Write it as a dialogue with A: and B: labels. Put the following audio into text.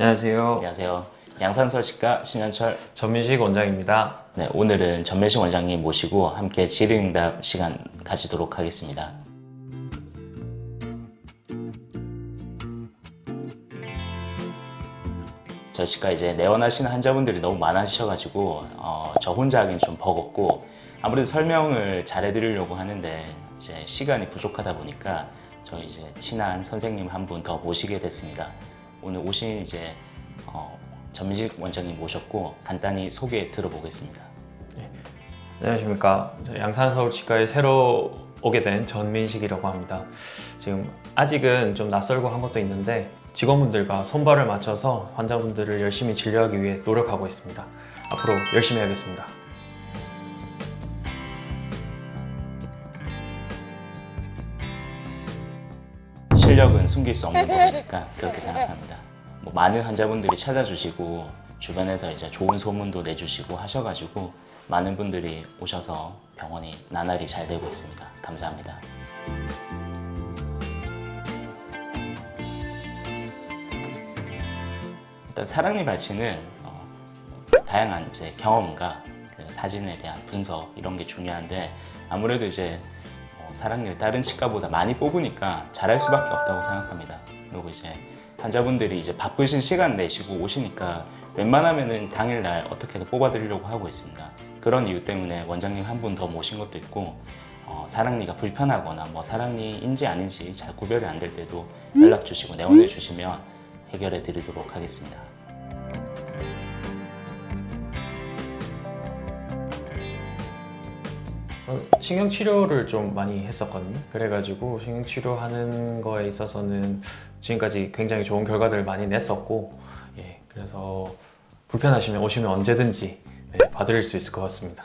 A: 안녕하세요.
B: 안녕하세요. 양산설치과 신현철.
A: 전민식 원장입니다.
B: 네, 오늘은 전매식 원장님 모시고 함께 질의응답 시간 가지도록 하겠습니다. 저희 치과 이제 내원하시는 환자분들이 너무 많아지셔가지고 어, 저 혼자 하기는 좀 버겁고 아무래도 설명을 잘 해드리려고 하는데 이제 시간이 부족하다 보니까 저희 이제 친한 선생님 한 분 더 모시게 됐습니다. 오늘 오신 이제 어, 전민식 원장님 모셨고 간단히 소개 들어보겠습니다.
A: 안녕하십니까. 저 양산서울치과에 새로 오게 된 전민식이라고 합니다. 지금 아직은 좀 낯설고 한 것도 있는데 직원분들과 손발을 맞춰서 환자분들을 열심히 진료하기 위해 노력하고 있습니다. 앞으로 열심히 하겠습니다.
B: 실력은 숨길 수 없는 거니까 그렇게 생각합니다. 뭐 많은 환자분들이 찾아주시고 주변에서 이제 좋은 소문도 내주시고 하셔가지고 많은 분들이 오셔서 병원이 나날이 잘 되고 있습니다. 감사합니다. 일단 사랑니 발치는 어, 다양한 이제 경험과 그 사진에 대한 분석 이런 게 중요한데 아무래도 이제 어, 사랑니를 다른 치과보다 많이 뽑으니까 잘할 수밖에 없다고 생각합니다. 그리고 이제 환자분들이 이제 바쁘신 시간 내시고 오시니까 웬만하면은 당일날 어떻게든 뽑아드리려고 하고 있습니다. 그런 이유 때문에 원장님 한 분 더 모신 것도 있고 어, 사랑니가 불편하거나 뭐 사랑니인지 아닌지 잘 구별이 안 될 때도 연락 주시고 내원해 주시면 해결해 드리도록 하겠습니다.
A: 신경치료를 좀 많이 했었거든요. 그래가지고 신경치료하는 거에 있어서는 지금까지 굉장히 좋은 결과들을 많이 냈었고, 예, 그래서 불편하시면 오시면 언제든지 네, 봐드릴 수 있을 것 같습니다.